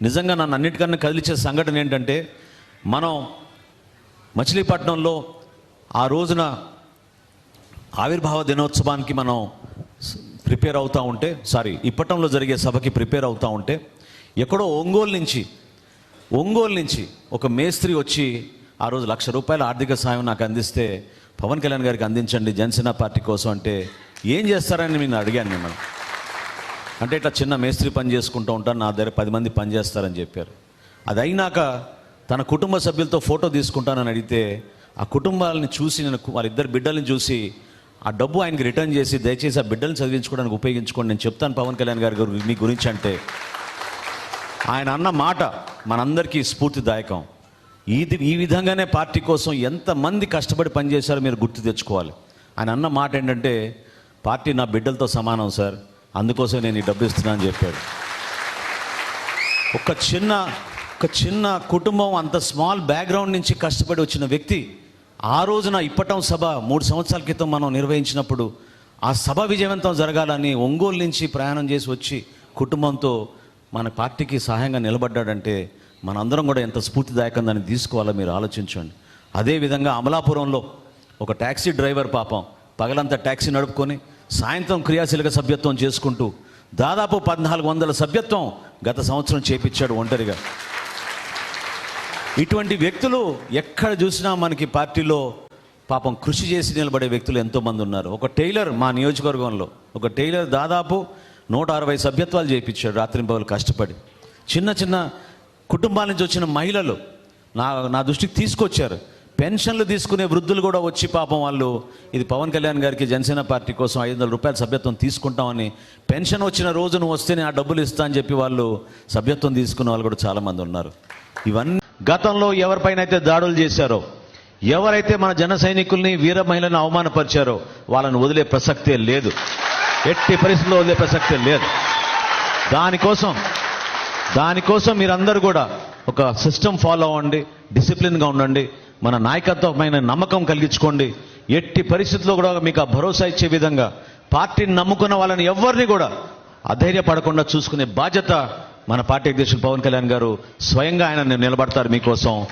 నిజంగా నన్ను అన్నిటికన్నా కదిలించే సంఘటన ఏంటంటే మనం మచిలీపట్నంలో ఆ రోజున ఆవిర్భావ దినోత్సవానికి మనం ప్రిపేర్ అవుతూ ఉంటే సారీ ఇప్పటంలో జరిగే సభకి ప్రిపేర్ అవుతూ ఉంటే ఎక్కడో ఒంగోలు నుంచి ఒంగోలు నుంచి ఒక మేస్త్రి వచ్చి ఆ రోజు లక్ష రూపాయల ఆర్థిక సాయం నాకు అందిస్తే పవన్ కళ్యాణ్ గారికి అందించండి జనసేన పార్టీ కోసం అంటే ఏం చేస్తారని నేను అడిగాను మిమ్మల్ని. అంటే ఇట్లా చిన్న మేస్త్రి పని చేసుకుంటూ ఉంటాను నా దగ్గర పది మంది పని చేస్తారని చెప్పారు. అది అయినాక తన కుటుంబ సభ్యులతో ఫోటో తీసుకుంటానని అడిగితే ఆ కుటుంబాలని చూసి నేను వాళ్ళిద్దరు బిడ్డల్ని చూసి ఆ డబ్బు ఆయనకి రిటర్న్ చేసి దయచేసి ఆ బిడ్డల్ని చదివించుకోవడానికి ఉపయోగించుకోండి నేను చెప్తాను పవన్ కళ్యాణ్ గారి గురి- మీ గురించి అంటే. ఆయన అన్న మాట మనందరికీ స్ఫూర్తిదాయకం. ఇది ఈ విధంగానే పార్టీ కోసం ఎంతమంది కష్టపడి పనిచేశారో మీరు గుర్తు తెచ్చుకోవాలి. ఆయన అన్న మాట ఏంటంటే పార్టీ నా బిడ్డలతో సమానం సార్. అందుకోసం నేను ఈ డబ్బు ఇస్తున్నా అని చెప్పాడు. ఒక చిన్న ఒక చిన్న కుటుంబం అంత స్మాల్ బ్యాక్గ్రౌండ్ నుంచి కష్టపడి వచ్చిన వ్యక్తి ఆ రోజున ఇప్పటం సభ మూడు సంవత్సరాల క్రితం మనం నిర్వహించినప్పుడు ఆ సభ విజయవంతం జరగాలని ఒంగోలు నుంచి ప్రయాణం చేసి వచ్చి కుటుంబంతో మన పార్టీకి సహాయంగా నిలబడ్డాడంటే మనందరం కూడా ఎంత స్ఫూర్తిదాయకం దాన్ని తీసుకోవాలో మీరు ఆలోచించండి. అదేవిధంగా అమలాపురంలో ఒక ట్యాక్సీ డ్రైవర్ పాపం పగలంతా ట్యాక్సీ నడుపుకొని సాయంత్రం క్రియాశీలక సభ్యత్వం చేసుకుంటూ దాదాపు పద్నాలుగు వందల సభ్యత్వం గత సంవత్సరం చేపించాడు ఒంటరిగా. ఇటువంటి వ్యక్తులు ఎక్కడ చూసినా మనకి పార్టీలో పాపం కృషి చేసి నిలబడే వ్యక్తులు ఎంతోమంది ఉన్నారు. ఒక టైలర్ మా నియోజకవర్గంలో ఒక టైలర్ దాదాపు నూట అరవై సభ్యత్వాలు చేయించాడు రాత్రింపవలు కష్టపడి. చిన్న చిన్న కుటుంబాల నుంచి వచ్చిన మహిళలు నా నా దృష్టికి తీసుకొచ్చారు. పెన్షన్లు తీసుకునే వృద్ధులు కూడా వచ్చి పాపం వాళ్ళు ఇది పవన్ కళ్యాణ్ గారికి జనసేన పార్టీ కోసం ఐదు వందల రూపాయల సభ్యత్వం తీసుకుంటామని పెన్షన్ వచ్చిన రోజు నువ్వు వస్తేనే ఆ డబ్బులు ఇస్తా అని చెప్పి వాళ్ళు సభ్యత్వం తీసుకున్న వాళ్ళు కూడా చాలామంది ఉన్నారు. ఇవన్నీ గతంలో ఎవరిపైన అయితే దాడులు చేశారో ఎవరైతే మన జన సైనికుల్ని వీర మహిళలను అవమానపరిచారో వాళ్ళని వదిలే ప్రసక్తే లేదు. ఎట్టి పరిస్థితుల్లో వదిలే ప్రసక్తే లేదు. దానికోసం దానికోసం మీరందరూ కూడా ఒక సిస్టమ్ ఫాలో అవ్వండి డిసిప్లిన్గా ఉండండి. మన నాయకత్వమైన నమ్మకం కలిగించుకోండి. ఎట్టి పరిస్థితుల్లో కూడా మీకు ఆ భరోసా ఇచ్చే విధంగా పార్టీని నమ్ముకున్న వాళ్ళని ఎవరిని కూడా అధైర్యపడకుండా చూసుకునే బాధ్యత మన పార్టీ అధ్యక్షులు పవన్ కళ్యాణ్ గారు స్వయంగా ఆయన నిలబడతారు మీకోసం.